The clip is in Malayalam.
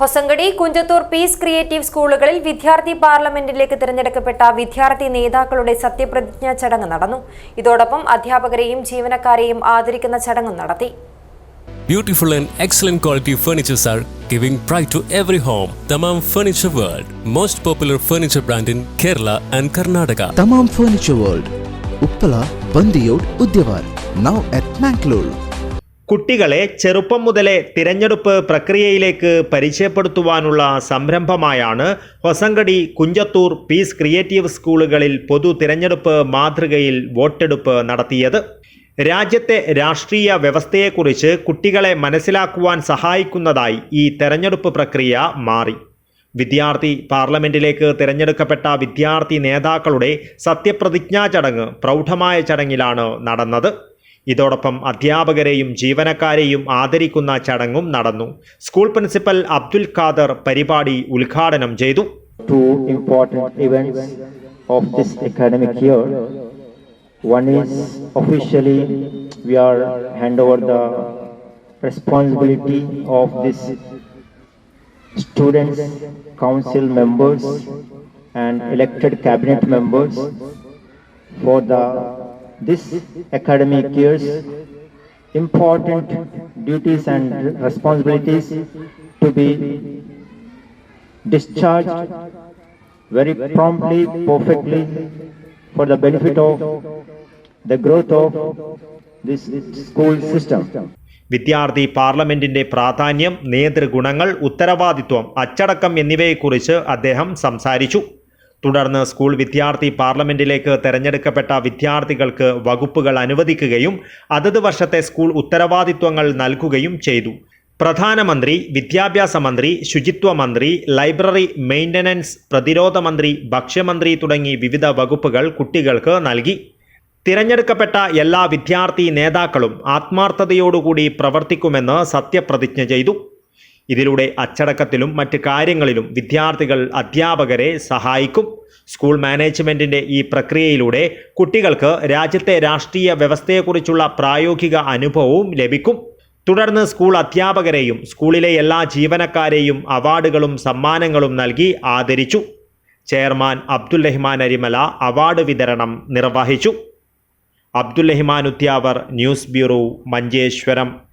ഹൊസങ്കടി കുഞ്ചത്തൂർ പീസ് ക്രിയേറ്റീവ് സ്കൂളുകളിൽ വിദ്യാർത്ഥി പാർലമെന്റിലേക്ക് തിരഞ്ഞെടുക്കപ്പെട്ട വിദ്യാർത്ഥി നേതാക്കളുടെ സത്യപ്രതിജ്ഞാ ചടങ്ങ് നടന്നു. ഇതോടൊപ്പം അധ്യാപകരെയും ജീവനക്കാരെയും ആദരിക്കുന്ന ചടങ്ങും നടത്തി. Beautiful and excellent quality furnitures are giving pride to every home Thamam Furniture world most popular furniture brand in Kerala and Karnataka Thamam furniture world Uppala Bandiyod Udyavar now at Mangalore കുട്ടികളെ ചെറുപ്പം മുതലേ തിരഞ്ഞെടുപ്പ് പ്രക്രിയയിലേക്ക് പരിചയപ്പെടുത്തുവാനുള്ള സംരംഭമായാണ് ഹൊസങ്കടി കുഞ്ചത്തൂർ പീസ് ക്രിയേറ്റീവ് സ്കൂളുകളിൽ പൊതു തിരഞ്ഞെടുപ്പ് മാതൃകയിൽ വോട്ടെടുപ്പ് നടത്തിയത്. രാജ്യത്തെ രാഷ്ട്രീയ വ്യവസ്ഥയെക്കുറിച്ച് കുട്ടികളെ മനസ്സിലാക്കുവാൻ സഹായിക്കുന്നതായി ഈ തെരഞ്ഞെടുപ്പ് പ്രക്രിയ മാറി. വിദ്യാർത്ഥി പാർലമെന്റിലേക്ക് തിരഞ്ഞെടുക്കപ്പെട്ട വിദ്യാർത്ഥി നേതാക്കളുടെ സത്യപ്രതിജ്ഞാ ചടങ്ങ് പ്രൗഢമായ ചടങ്ങിലാണ് നടന്നത്. ഇതോടൊപ്പം അധ്യാപകരെയും ജീവനക്കാരെയും ആദരിക്കുന്ന ചടങ്ങും നടന്നു. സ്കൂൾ പ്രിൻസിപ്പൽ അബ്ദുൽ ഖാദർ പരിപാടി ഉദ്ഘാടനം ചെയ്തു. Of this academic year one is officially we are hand over the responsibility of this students council members and elected cabinet members for the this academic year's important duties and responsibilities to be discharged very promptly, perfectly, for the benefit of the growth of this school system. വിദ്യാർത്ഥി പാർലമെന്റിന്റെ പ്രാധാന്യം നേതൃഗുണങ്ങൾ ഉത്തരവാദിത്വം അച്ചടക്കം എന്നിവയെക്കുറിച്ച് അദ്ദേഹം സംസാരിച്ചു തുടർന്ന് സ്കൂൾ വിദ്യാർത്ഥി പാർലമെന്റിലേക്ക് തെരഞ്ഞെടുക്കപ്പെട്ട വിദ്യാർത്ഥികൾക്ക് വകുപ്പുകൾ അനുവദിക്കുകയും അതത് വർഷത്തെ സ്കൂൾ ഉത്തരവാദിത്വങ്ങൾ നൽകുകയും ചെയ്തു. പ്രധാനമന്ത്രി വിദ്യാഭ്യാസ മന്ത്രി ശുചിത്വ മന്ത്രി ലൈബ്രറി മെയിന്റനൻസ് പ്രതിരോധ മന്ത്രി ഭക്ഷ്യമന്ത്രി തുടങ്ങി വിവിധ വകുപ്പുകൾ കുട്ടികൾക്ക് നൽകി. തിരഞ്ഞെടുക്കപ്പെട്ട എല്ലാ വിദ്യാർത്ഥി നേതാക്കളും ആത്മാർത്ഥതയോടുകൂടി പ്രവർത്തിക്കുമെന്ന് സത്യപ്രതിജ്ഞ ചെയ്തു. ഇതിലൂടെ അച്ചടക്കത്തിലും മറ്റ് കാര്യങ്ങളിലും വിദ്യാർത്ഥികൾ അധ്യാപകരെ സഹായിക്കും. സ്കൂൾ മാനേജ്മെന്റിന്റെ ഈ പ്രക്രിയയിലൂടെ കുട്ടികൾക്ക് രാജ്യത്തെ രാഷ്ട്രീയ വ്യവസ്ഥയെക്കുറിച്ചുള്ള പ്രായോഗിക അനുഭവവും ലഭിക്കും. തുടർന്ന് സ്കൂൾ അധ്യാപകരെയും സ്കൂളിലെ എല്ലാ ജീവനക്കാരെയും അവാർഡുകളും സമ്മാനങ്ങളും നൽകി ആദരിച്ചു. ചെയർമാൻ അബ്ദുൽ റഹ്മാൻ അരിമല അവാർഡ് വിതരണം നിർവഹിച്ചു. Abdul Rahman Udyavar news bureau Manjeshwaram.